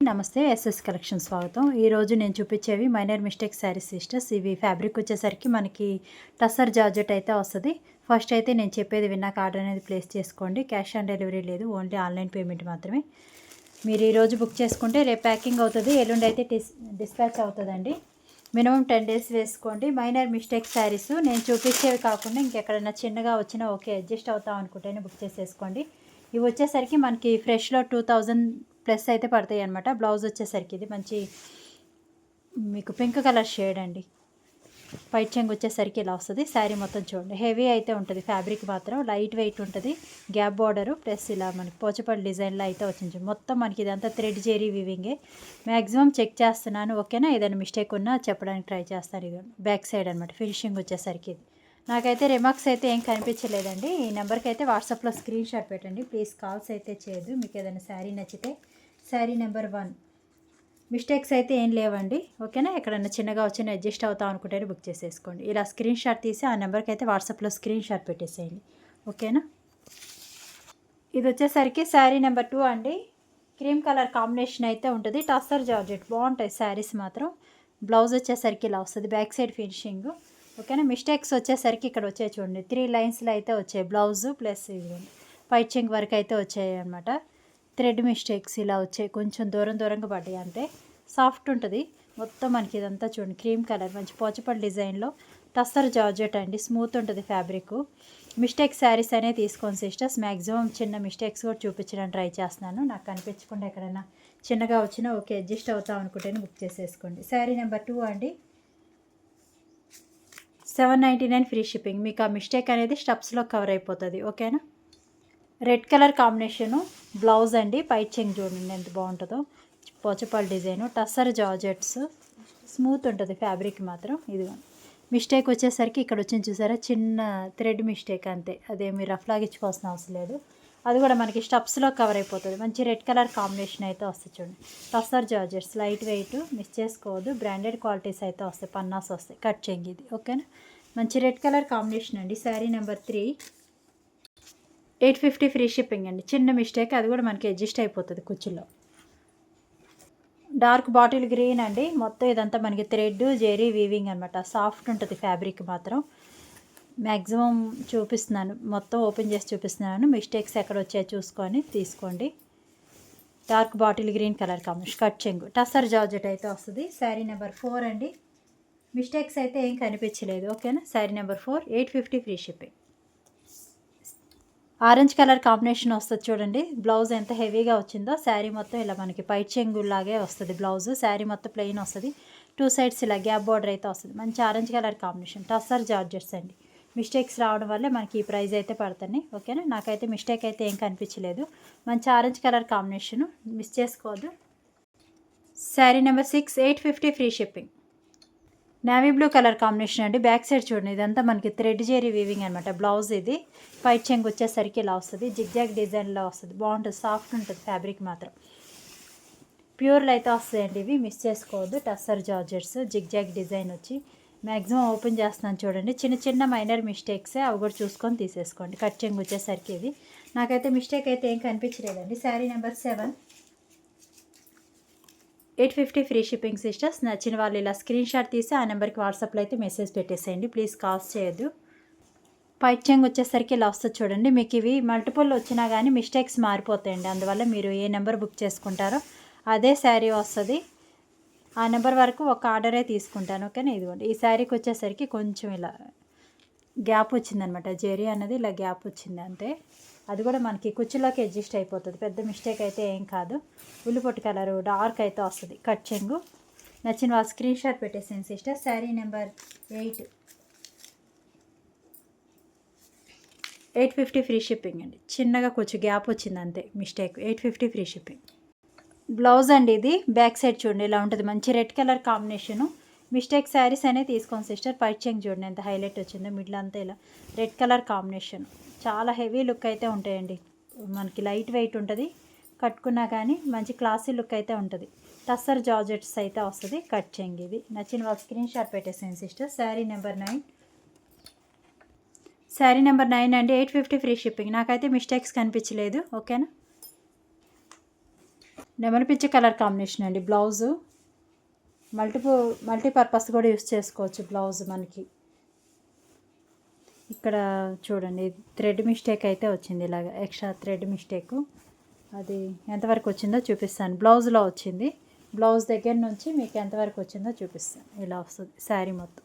నమస్తే SS collection స్వాగతం. ఈరోజు నేను చూపించేవి మైనర్ మిస్టేక్ శారీస్ సిస్టర్స్. ఇవి ఫ్యాబ్రిక్ వచ్చేసరికి మనకి టసర్ జార్జెట్ అయితే వస్తుంది. ఫస్ట్ అయితే నేను చెప్పేది విన్నాక ఆర్డర్ అనేది ప్లేస్ చేసుకోండి. క్యాష్ ఆన్ డెలివరీ లేదు ఓన్లీ ఆన్లైన్ పేమెంట్ మాత్రమే. మీరు ఈరోజు బుక్ చేసుకుంటే రేపు ప్యాకింగ్ అవుతుంది ఎల్లుండి అయితే డిస్ డిస్పాచ్ అవుతుందండి. మినిమం టెన్ డేస్ వేసుకోండి. మైనర్ మిస్టేక్ శారీస్ నేను చూపించేవి కాకుండా ఇంకెక్కడైనా చిన్నగా వచ్చినా ఓకే అడ్జస్ట్ అవుతాం అనుకుంటేనే బుక్ చేసేసుకోండి. ఇవి వచ్చేసరికి మనకి ఫ్రెష్లో టూ థౌజండ్ ప్లస్ అయితే పడతాయి అనమాట బ్లౌజ్ వచ్చేసరికి ఇది మంచి మీకు పింక్ కలర్ షేడ్ అండి. పైట్ చెంగు వచ్చేసరికి ఇలా వస్తుంది. శారీ మొత్తం చూడండి. హెవీ అయితే ఉంటుంది. ఫ్యాబ్రిక్ మాత్రం లైట్ వెయిట్ ఉంటుంది. గ్యాప్ బార్డరు ప్లస్ ఇలా మనకి పోచపల్లి డిజైన్లో అయితే వచ్చింది మొత్తం మనకి ఇదంతా థ్రెడ్ జెరీ వివింగే. మ్యాక్సిమం చెక్ చేస్తున్నాను. ఓకేనా? ఏదైనా మిస్టేక్ ఉన్నా చెప్పడానికి ట్రై చేస్తాను ఇది బ్యాక్ సైడ్ అనమాట ఫినిషింగ్ వచ్చేసరికి ఇది. నాకైతే రిమార్క్స్ అయితే ఏం కనిపించలేదండి. ఈ నెంబర్కి అయితే వాట్సాప్లో స్క్రీన్ షాట్ పెట్టండి. ప్లీజ్ కాల్స్ అయితే చేయదు మీకు ఏదైనా శారీ నచ్చితే శారీ నెంబర్ వన్ మిస్టేక్స్ అయితే ఏం లేవండి. ఓకేనా? ఎక్కడన్నా చిన్నగా వచ్చిన అడ్జస్ట్ అవుతాం అనుకుంటే బుక్ చేసేసుకోండి. ఇలా స్క్రీన్ షాట్ తీసి ఆ నెంబర్కి అయితే వాట్సాప్లో స్క్రీన్ షాట్ పెట్టేసేయండి. ఓకేనా? ఇది వచ్చేసరికి శారీ నెంబర్ టూ అండి. క్రీమ్ కలర్ కాంబినేషన్ అయితే ఉంటుంది. టస్సర్ జార్జెట్ బాగుంటాయి శారీస్ మాత్రం. బ్లౌజ్ వచ్చేసరికి ఇలా వస్తుంది. బ్యాక్ సైడ్ ఫినిషింగ్ ఓకేనా? మిస్టేక్స్ వచ్చేసరికి ఇక్కడ వచ్చాయి చూడండి. త్రీ లైన్స్లో అయితే వచ్చాయి. బ్లౌజు ప్లస్ ఇది పైచింగ్ వర్క్ అయితే వచ్చాయి అనమాట థ్రెడ్ మిస్టేక్స్ ఇలా వచ్చాయి. కొంచెం దూరం దూరంగా పడ్డాయి అంతే సాఫ్ట్ ఉంటుంది. మొత్తం మనకి ఇదంతా చూడండి. క్రీమ్ కలర్ మంచి పోచపల్లి డిజైన్లో. టస్సర్ జార్జెట్ అండి. స్మూత్ ఉంటుంది ఫ్యాబ్రిక్. మిస్టేక్ శారీస్ అనే తీసుకోండి సిస్టర్స్. మ్యాక్సిమం చిన్న మిస్టేక్స్ కూడా చూపించడానికి ట్రై చేస్తున్నాను. నాకు కనిపించకుండా ఎక్కడైనా చిన్నగా వచ్చినా ఓకే అడ్జస్ట్ అవుతాం అనుకుంటేనే బుక్ చేసేసుకోండి. శారీ నెంబర్ టూ అండి. Seven ninety nine free shipping. మీకు ఆ మిస్టేక్ అనేది స్టెప్స్లో కవర్ అయిపోతుంది. ఓకేనా? రెడ్ కలర్ కాంబినేషను బ్లౌజ్ అండి పై చెంగ్ చూడండి ఎంత బాగుంటుందో. Pochampal design tussar georgettes smooth ఉంటుంది ఫ్యాబ్రిక్ మాత్రం ఇది మిస్టేక్ వచ్చేసరికి ఇక్కడ వచ్చింది చూసారా చిన్న థ్రెడ్ మిస్టేక్ అంతే. అదేమి రఫ్ లాగించుకోవాల్సిన అవసరం లేదు. అది కూడా మనకి స్టప్స్లో కవర్ అయిపోతుంది. మంచి రెడ్ కలర్ కాంబినేషన్ అయితే వస్తుంది చూడండి. Tussar georgettes light weight miss చేసుకోవద్దు. బ్రాండెడ్ క్వాలిటీస్ అయితే వస్తాయి పన్నాస్ వస్తాయి కట్ చెంగి ఇది ఓకేనా? మంచి రెడ్ కలర్ కాంబినేషన్ అండి. Sari number three. Eight fifty free shipping అండి. చిన్న మిస్టేక్ అది కూడా మనకి అడ్జస్ట్ అయిపోతుంది కుచ్చులో డార్క్ బాటిల్ గ్రీన్ అండి. మొత్తం ఇదంతా మనకి థ్రెడ్ జెరీ వీవింగ్ అనమాట సాఫ్ట్ ఉంటుంది ఫ్యాబ్రిక్ మాత్రం. మ్యాక్సిమం చూపిస్తున్నాను. మొత్తం ఓపెన్ చేసి చూపిస్తున్నాను. మిస్టేక్స్ ఎక్కడ వచ్చాయో చూసుకొని తీసుకోండి. Dark bottle green colour combination. Cut చెంగు. టసర్ జార్జెట్ అయితే వస్తుంది. శారీ నెంబర్ ఫోర్ అండి. మిస్టేక్స్ అయితే ఏం కనిపించలేదు. ఓకేనా? Sari number four eight fifty free shipping. Orange colour combination వస్తుంది చూడండి. బ్లౌజ్ ఎంత హెవీగా వచ్చిందో శారీ మొత్తం ఇలా మనకి పై చెంగుల్లాగే వస్తుంది బ్లౌజ్. శారీ మొత్తం ప్లెయిన్ వస్తుంది. టూ సైడ్స్ ఇలా గ్యాప్ బార్డర్ అయితే వస్తుంది. మంచి orange colour combination. Tussar georgettes అండి. మిస్టేక్స్ రావడం వల్లే మనకి ఈ ప్రైస్ అయితే పడుతుంది ఓకేనా? నాకైతే మిస్టేక్ అయితే ఏం కనిపించలేదు. మంచి ఆరెంజ్ కలర్ కాంబినేషన్ మిస్ చేసుకోవద్దు. Sari number six eight fifty free shipping. Navy blue colour combination అండి. బ్యాక్ సైడ్ చూడండి ఇదంతా మనకి థ్రెడ్ జేరీ వీవింగ్ అనమాట బ్లౌజ్ ఇది. పైట్ చెంగు వచ్చేసరికి ఇలా వస్తుంది. జిగ్జాగ్ డిజైన్లో వస్తుంది. బాగుంటుంది. సాఫ్ట్ ఉంటుంది ఫ్యాబ్రిక్ మాత్రం. ప్యూర్లు అయితే వస్తాయండి ఇవి. మిస్ చేసుకోవద్దు. టస్సర్ జార్జెట్స్ జిగ్జాగ్ డిజైన్ వచ్చి. మ్యాక్సిమం ఓపెన్ చేస్తున్నాను చూడండి. చిన్న చిన్న మైనర్ మిస్టేక్సే అవి కూడా చూసుకొని తీసేసుకోండి. కట్ చెంగ్ వచ్చేసరికి ఇది నాకైతే మిస్టేక్ అయితే ఏం కనిపించలేదండి. Sari number seven eight fifty free shipping sisters. నచ్చిన వాళ్ళు ఇలా స్క్రీన్ షాట్ తీసి ఆ నెంబర్కి వాట్సాప్లో అయితే మెసేజ్ పెట్టేసేయండి. ప్లీజ్ కాల్స్ చేయొద్దు. పైట్ చెంగ్ వచ్చేసరికి ఇలా వస్తుంది చూడండి. మీకు ఇవి మల్టిపుల్ వచ్చినా కానీ మిస్టేక్స్ మారిపోతాయండి. అందువల్ల మీరు ఏ నెంబర్ బుక్ చేసుకుంటారో అదే శారీ వస్తుంది. ఆ నెంబర్ వరకు ఒక ఆర్డరే తీసుకుంటాను. ఓకేనా? ఇదిగోండి. ఈ శారీకి వచ్చేసరికి కొంచెం ఇలా గ్యాప్ వచ్చిందనమాట. జెరీ అన్నది ఇలా గ్యాప్ వచ్చింది అంతే అది కూడా మనకి కుర్చీలోకి అడ్జస్ట్ అయిపోతుంది. పెద్ద మిస్టేక్ అయితే ఏం కాదు. ఉల్లిపొట్టు కలరు డార్క్ అయితే వస్తుంది. కట్ చెంగు. నచ్చిన వాళ్ళు స్క్రీన్ షాట్ పెట్టేసాను sister. Sari number eight. Eight fifty free shipping అండి. చిన్నగా కొంచెం గ్యాప్ వచ్చింది అంతే. Mistake. Eight fifty free shipping. Blouse అండి ఇది. బ్యాక్ సైడ్ చూడండి ఇలా ఉంటుంది. మంచి red colour combination. Mistake saris అనేది తీసుకోండి సిస్టర్. పైట్ చెంగ్ చూడండి ఎంత హైలైట్ వచ్చిందో. మిడిల్ అంతా ఇలా రెడ్ కలర్ కాంబినేషన్. చాలా హెవీ లుక్ అయితే ఉంటాయండి. మనకి లైట్ వెయిట్ ఉంటుంది. కట్టుకున్నా కానీ మంచి క్లాసీ లుక్ అయితే ఉంటుంది. టస్సర్ జార్జెట్స్ అయితే వస్తుంది కట్ చేయండి ఇది. నచ్చిన వాళ్ళు స్క్రీన్ షాట్ పెట్టేసాను sister. Sari number nine. Sari number nine అండి. Eight fifty free shipping. నాకైతే మిస్టేక్స్ కనిపించలేదు. ఓకేనా? నెమలి పిచ్చి కలర్ కాంబినేషన్ అండి. బ్లౌజు. మల్టిపుల్ మల్టీపర్పస్ కూడా యూస్ చేసుకోవచ్చు బ్లౌజ్ మనకి. ఇక్కడ చూడండి థ్రెడ్ మిస్టేక్ అయితే వచ్చింది ఇలాగ ఎక్స్ట్రా థ్రెడ్ మిస్టేక్. అది ఎంతవరకు వచ్చిందో చూపిస్తాను. బ్లౌజ్లో వచ్చింది. బ్లౌజ్ దగ్గర నుంచి మీకు ఎంతవరకు వచ్చిందో చూపిస్తాను. ఇలా వస్తుంది శారీ మొత్తం.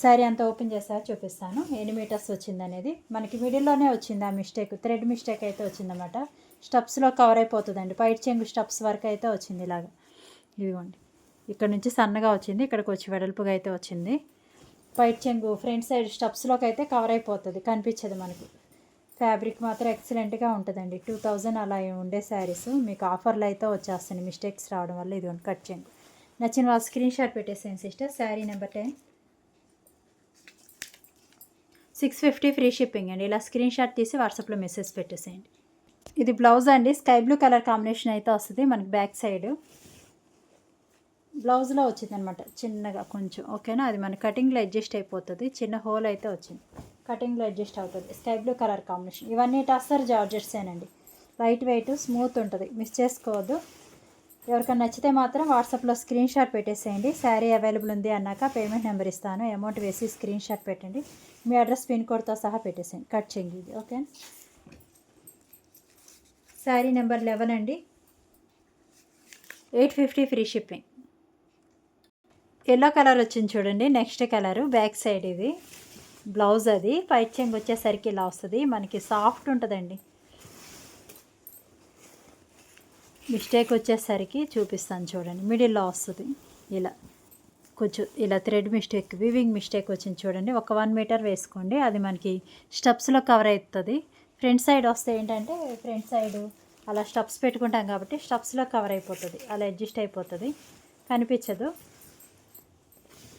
శారీ అంతా ఓపెన్ చేసాక చూపిస్తాను. ఎన్ని మీటర్స్ వచ్చింది అనేది. మనకి మిడిల్లోనే వచ్చింది ఆ మిస్టేక్ థ్రెడ్ మిస్టేక్ అయితే వచ్చిందన్నమాట. స్టప్స్లో కవర్ అయిపోతుందండి. పైట్ చెంగు స్టప్స్ వరకు అయితే వచ్చింది ఇలాగ. ఇదిగోండి. ఇక్కడ నుంచి సన్నగా వచ్చింది. ఇక్కడికి వచ్చి వెడల్పుగా అయితే వచ్చింది. పైట్ చెంగు ఫ్రంట్ సైడ్ స్టప్స్లోకి అయితే కవర్ అయిపోతుంది కనిపించదు మనకి. ఫ్యాబ్రిక్ మాత్రం ఎక్సలెంట్గా ఉంటుందండి. టూ థౌజండ్ అలా ఉండే శారీస్. మీకు ఆఫర్లు అయితే వచ్చేస్తాయి మిస్టేక్స్ రావడం వల్ల ఇది కట్ చెంగు నచ్చిన వాళ్ళు స్క్రీన్ షాట్ పెట్టేసాను sister. Sari number ten. Six fifty free shipping అండి. ఇలా స్క్రీన్ షాట్ తీసి వాట్సాప్లో మెసేజ్ పెట్టేసేయండి. ఇది బ్లౌజ్ అండి. స్కై బ్లూ కలర్ కాంబినేషన్ అయితే వస్తుంది. మనకి బ్యాక్ సైడ్. బ్లౌజ్లో వచ్చిందనమాట చిన్నగా కొంచెం ఓకేనా? అది మన కటింగ్లో అడ్జస్ట్ అయిపోతుంది చిన్న హోల్ అయితే వచ్చింది. కటింగ్లో అడ్జస్ట్ అవుతుంది. Sky blue colour combination. ఇవన్నీ టస్సర్ జార్జెట్సేనండి. లైట్ వెయిట్ స్మూత్ ఉంటుంది. మిస్ చేసుకోవద్దు. ఎవరికైనా నచ్చితే మాత్రం వాట్సాప్లో స్క్రీన్ షాట్ పెట్టేసేయండి. శారీ అవైలబుల్ ఉంది అన్నాక పేమెంట్ నెంబర్ ఇస్తాను. అమౌంట్ వేసి స్క్రీన్ షాట్ పెట్టండి. మీ అడ్రస్ పిన్ కోడ్తో సహా పెట్టేసేయండి. కట్ చేయండి ఇది ఓకే? శారీ నెంబర్ లెవెన్ అండి. Eight fifty free shipping. Yellow colour వచ్చింది చూడండి. నెక్స్ట్ కలరు బ్యాక్ సైడ్ ఇది. బ్లౌజ్ అది. పైట్ చెంగ్ వచ్చేసరికి ఇలా వస్తుంది. మనకి సాఫ్ట్ ఉంటుందండి. మిస్టేక్ వచ్చేసరికి చూపిస్తాను చూడండి. మిడిల్లో వస్తుంది. ఇలా. కొంచెం ఇలా థ్రెడ్ మిస్టేక్ వివింగ్ మిస్టేక్ వచ్చింది చూడండి. ఒక వన్ మీటర్ వేసుకోండి. అది మనకి స్టెప్స్లో కవర్ అవుతుంది. ఫ్రంట్ సైడ్ వస్తే ఏంటంటే ఫ్రంట్ సైడ్ అలా స్టెప్స్ పెట్టుకుంటాం కాబట్టి స్టెప్స్లో కవర్ అయిపోతుంది. అలా అడ్జస్ట్ అయిపోతుంది. కనిపించదు.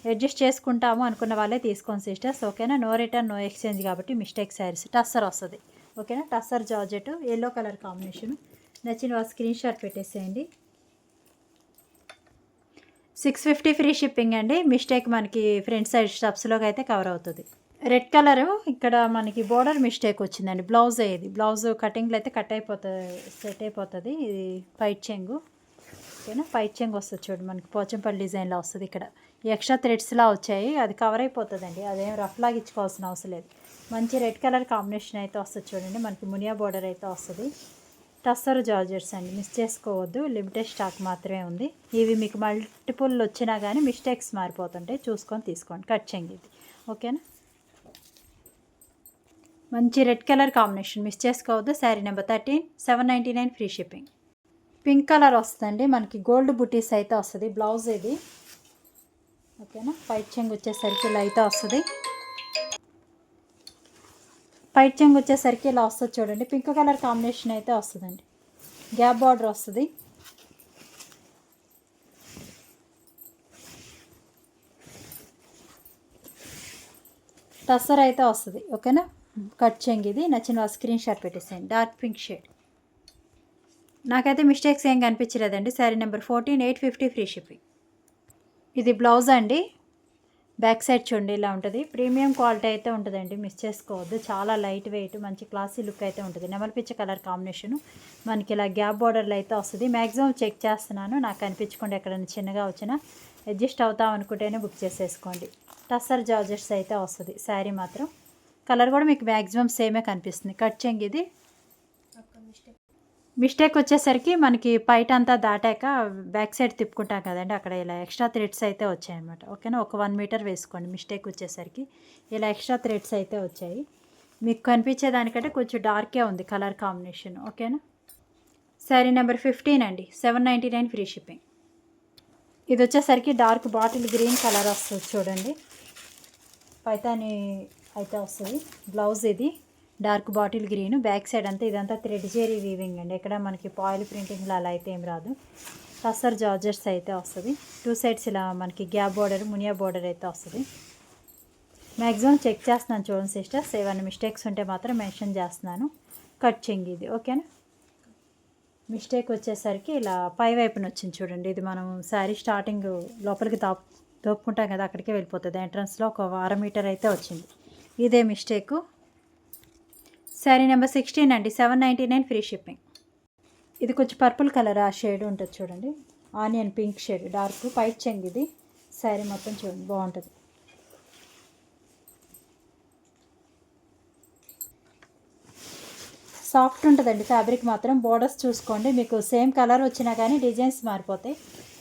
అడ్జస్ట్ చేసుకుంటాము అనుకున్న వాళ్ళే తీసుకోండి సిస్టర్స్ ఓకేనా నో? రిటర్న్ నో ఎక్స్చేంజ్ కాబట్టి మిస్టేక్ శారీస్. టస్సర్ వస్తుంది. ఓకేనా tussar georgette yellow colour combination నచ్చిన వాళ్ళు స్క్రీన్ షాట్ పెట్టేసేయండి. సిక్స్ ఫిఫ్టీ ఫ్రీ షిప్పింగ్ అండి. మిస్టేక్ మనకి ఫ్రంట్ సైడ్ స్టప్స్లోకి అయితే కవర్ అవుతుంది. రెడ్ కలర్ ఇక్కడ మనకి బోర్డర్ మిస్టేక్ వచ్చిందండి. బ్లౌజ్ అయ్యేది. బ్లౌజ్ కటింగ్లో అయితే కట్ అయిపోతుంది సెట్ అయిపోతుంది. ఇది పైట్ చెంగు. ఓకేనా? పైట్ చెంగు వస్తుంది చూడు మనకి. పోచంపల్లి డిజైన్లో వస్తుంది ఇక్కడ. ఎక్స్ట్రా థ్రెడ్స్లా వచ్చాయి. అది కవర్ అయిపోతుందండి. అదేం రఫ్ లాగించుకోవాల్సిన ఇచ్చుకోవాల్సిన అవసరం లేదు. మంచి రెడ్ కలర్ కాంబినేషన్ అయితే వస్తుంది చూడండి. మనకి మునియా బోర్డర్ అయితే వస్తుంది. టస్సర్ జార్జర్స్ అండి. మిస్ చేసుకోవద్దు. లిమిటెడ్ స్టాక్ మాత్రమే ఉంది. ఇవి మీకు మల్టిపుల్ వచ్చినా కానీ మిస్టేక్స్ మారిపోతుంటాయి. చూసుకొని తీసుకోండి. కట్ చేయండి ఇది. ఓకేనా? మంచి రెడ్ కలర్ కాంబినేషన్. మిస్ చేసుకోవద్దు. Sari number thirteen seven ninety nine free shipping. Pink colour వస్తుందండి. మనకి గోల్డ్ బుటీస్ అయితే వస్తుంది. బ్లౌజ్ ఇది. ఓకేనా? పైట్ చెంగు వచ్చేసరికి ఇలా అయితే వస్తుంది. పైట్ చెంగు వచ్చేసరికి ఇలా వస్తుంది చూడండి. పింక్ కలర్ కాంబినేషన్ అయితే వస్తుందండి. గ్యాప్ బార్డర్ వస్తుంది. టస్సర్ అయితే వస్తుంది. ఓకేనా? కట్ చెంగ్ ఇది. నచ్చిన స్క్రీన్ షాట్ పెట్టేసేయండి. Dark pink shade. నాకైతే మిస్టేక్స్ ఏం కనిపించలేదండి. Sari number fourteen eight fifty free shipping ఇది బ్లౌజ్ అండి. బ్యాక్ సైడ్ చూడండి ఇలా ఉంటుంది. ప్రీమియం క్వాలిటీ అయితే ఉంటుందండి. మిస్ చేసుకోవద్దు. చాలా లైట్ వెయిట్ మంచి క్లాసీ లుక్ అయితే ఉంటుంది. నెమలిపిచ్చ కలర్ కాంబినేషను మనకి ఇలా గ్యాప్ బార్డర్లు అయితే వస్తుంది. మ్యాక్సిమం చెక్ చేస్తున్నాను. నాకు అనిపించకుండా ఎక్కడైనా చిన్నగా వచ్చినా అడ్జస్ట్ అవుతాం అనుకుంటేనే బుక్ చేసేసుకోండి. టస్సర్ జార్జెట్స్ అయితే వస్తుంది. శారీ మాత్రం. కలర్ కూడా మీకు మ్యాక్సిమం సేమే కనిపిస్తుంది. కట్ చెంగ్ ఇది. మిస్టేక్ వచ్చేసరికి మనకి పైట అంతా దాటాక బ్యాక్ సైడ్ తిప్పుకుంటాం కదండి. అక్కడ ఇలా ఎక్స్ట్రా థ్రెడ్స్ అయితే వచ్చాయన్నమాట. ఓకేనా? ఒక వన్ మీటర్ వేసుకోండి మిస్టేక్ వచ్చేసరికి ఇలా ఎక్స్ట్రా థ్రెడ్స్ అయితే వచ్చాయి. మీకు కనిపించే దానికంటే కొంచెం డార్కే ఉంది కలర్ కాంబినేషన్. ఓకేనా? శారీ నెంబర్ ఫిఫ్టీన్ అండి. Seven ninety nine free shipping. ఇది వచ్చేసరికి డార్క్ బాటిల్ గ్రీన్ కలర్ వస్తుంది చూడండి. పైతాని అయితే వస్తుంది. బ్లౌజ్ ఇది. Dark bottle green back side అంతా ఇదంతా థ్రెడ్ జెరీ వీవింగ్ అండి. ఇక్కడ మనకి పాయిల్ ప్రింటింగ్లో అలా అయితే ఏం రాదు. టస్సర్ జార్జెట్స్ అయితే వస్తుంది. టూ సైడ్స్ ఇలా మనకి గ్యాప్ బార్డర్ మునియా బార్డర్ అయితే వస్తుంది. మ్యాక్సిమం చెక్ చేస్తున్నాను చూడండి సిస్టర్స్ ఏమైనా మిస్టేక్స్ ఉంటే మాత్రం మెన్షన్ చేస్తున్నాను. కట్ చెంగి ఇది. ఓకేనా మిస్టేక్ వచ్చేసరికి ఇలా పై వైపున వచ్చింది చూడండి. ఇది మనం శారీ స్టార్టింగ్ లోపలికి దాపు దోపుకుంటాం కదా అక్కడికే వెళ్ళిపోతుంది. ఎంట్రన్స్లో ఒక అర మీటర్ అయితే వచ్చింది. ఇదే మిస్టేకు శారీ నెంబర్ సిక్స్టీన్ అండి seven ninety nine free shipping. ఇది కొంచెం పర్పుల్ కలర్ ఆ షేడ్ ఉంటుంది చూడండి. ఆనియన్ పింక్ షేడ్ డార్క్ పైట్ చెంగ్ ఇది. శారీ మొత్తం చూడండి బాగుంటుంది. సాఫ్ట్ ఉంటుందండి ఫ్యాబ్రిక్ మాత్రం. బోర్డర్స్ చూసుకోండి మీకు సేమ్ కలర్ వచ్చినా కానీ డిజైన్స్ మారిపోతాయి.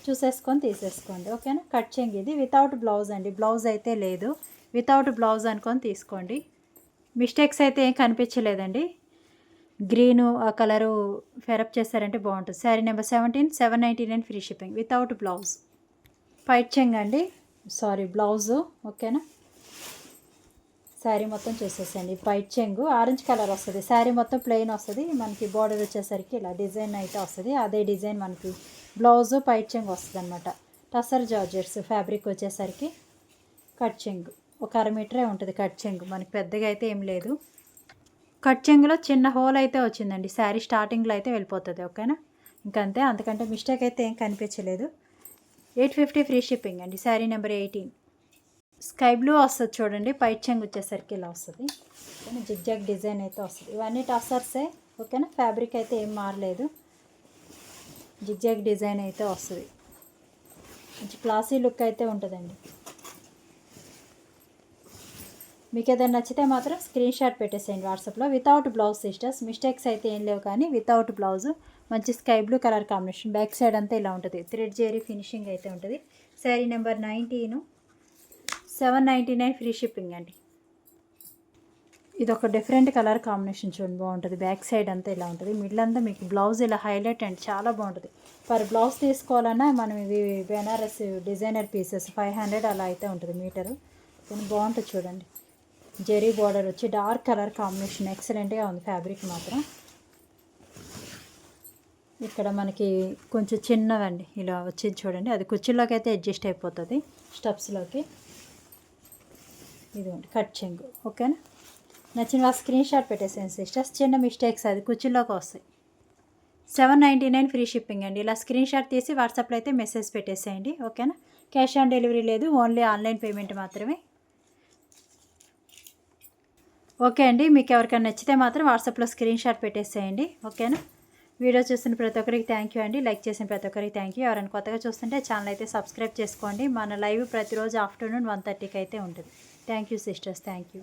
చూసేసుకొని తీసేసుకోండి ఓకేనా? కట్ చెంగ్ ఇది. వితౌట్ బ్లౌజ్ అండి బ్లౌజ్ అయితే లేదు. వితౌట్ బ్లౌజ్ అనుకొని తీసుకోండి. మిస్టేక్స్ అయితే ఏం కనిపించలేదండి. గ్రీను ఆ కలరు ఫెరప్ చేస్తారంటే బాగుంటుంది. Sari number seventeen seven ninety nine free shipping without blouse. పైట్ చెంగ్ అండి. సారీ బ్లౌజు ఓకేనా? శారీ మొత్తం చూసేసండి పైట్ చెంగు ఆరెంజ్ కలర్ వస్తుంది. శారీ మొత్తం ప్లెయిన్ వస్తుంది. మనకి బార్డర్ వచ్చేసరికి ఇలా డిజైన్ అయితే వస్తుంది. అదే డిజైన్ మనకి బ్లౌజు పైట్ చెంగు వస్తుంది అనమాట టసర్ జార్జెట్స్ ఫ్యాబ్రిక్ వచ్చేసరికి కట్ చెంగు. ఒక అర మీటరే ఉంటుంది కట్ చెంగు. మనకి పెద్దగా అయితే ఏం లేదు. కట్ చెంగులో చిన్న హోల్ అయితే వచ్చిందండి. శారీ స్టార్టింగ్లో అయితే వెళ్ళిపోతుంది ఓకేనా? ఇంకంతే. అంతకంటే మిస్టేక్ అయితే ఏం కనిపించలేదు. ఎయిట్ ఫిఫ్టీ ఫ్రీ షిప్పింగ్ అండి. Sari number eighteen. Sky blue వస్తుంది చూడండి. పైట్ చెంగు వచ్చేసరికి ఇలా వస్తుంది. ఓకేనా? జిగ్జాగ్ డిజైన్ అయితే వస్తుంది. ఇవన్నీ టసర్సే ఓకేనా? ఫ్యాబ్రిక్ అయితే ఏం మారలేదు. జిగ్జాగ్ డిజైన్ అయితే వస్తుంది. మంచి క్లాసీ లుక్ అయితే ఉంటుందండి. మీకు ఏదైనా నచ్చితే మాత్రం స్క్రీన్ షాట్ పెట్టేసేయండి వాట్సాప్లో. వితౌట్ బ్లౌజ్ సిస్టర్స్ మిస్టేక్స్ అయితే ఏం లేవు కానీ వితౌట్ బ్లౌజ్ మంచి sky blue colour combination back side అంతా ఇలా ఉంటుంది. థ్రెడ్ జేరీ ఫినిషింగ్ అయితే ఉంటుంది. Sari number nineteen seven ninety nine free shipping అండి. ఇది ఒక డిఫరెంట్ కలర్ కాంబినేషన్ చూడండి బాగుంటుంది. బ్యాక్ సైడ్ అంతా ఇలా ఉంటుంది. మిడిల్ అంతా మీకు బ్లౌజ్ ఇలా హైలైట్ అండ్. చాలా బాగుంటుంది. పర్ బ్లౌజ్ తీసుకోవాలన్నా మనం ఇవి Banaras designer pieces five hundred అలా అయితే ఉంటుంది మీటరు. కానీ బాగుంటుంది చూడండి. జెరీ బార్డర్ వచ్చి డార్క్ కలర్ కాంబినేషన్. ఎక్సలెంట్గా ఉంది ఫ్యాబ్రిక్ మాత్రం. ఇక్కడ మనకి కొంచెం చిన్నవండి. ఇలా వచ్చింది చూడండి. అది కుర్చీలోకి అయితే అడ్జస్ట్ అయిపోతుంది. స్టెప్స్లోకి ఇదిగోండి కట్ చెంగు. ఓకేనా నచ్చిన వాళ్ళ స్క్రీన్ షాట్ పెట్టేసాను సిస్టర్స్ చిన్న మిస్టేక్స్ అది కుర్చీలోకి వస్తాయి. Seven ninety nine free shipping అండి. ఇలా స్క్రీన్ షాట్ తీసి వాట్సాప్లో అయితే మెసేజ్ పెట్టేసేయండి. ఓకేనా క్యాష్ ఆన్ డెలివరీ లేదు ఓన్లీ ఆన్లైన్ పేమెంట్ మాత్రమే. ఓకే అండి. మీకు ఎవరికైనా నచ్చితే మాత్రం వాట్సాప్లో స్క్రీన్ షాట్ పెట్టేసేయండి. ఓకేనా? వీడియో చూస్తున్న ప్రతి ఒక్కరికి థ్యాంక్ యూ అండి. లైక్ చేసిన ప్రతి ఒక్కరికి థ్యాంక్ యూ. ఎవరైనా కొత్తగా చూస్తుంటే ఛానల్ అయితే సబ్స్క్రైబ్ చేసుకోండి. మన లైవ్ ప్రతిరోజు ఆఫ్టర్నూన్ వన్ థర్టీకి అయితే ఉంటుంది. Thank you sisters. Thank you.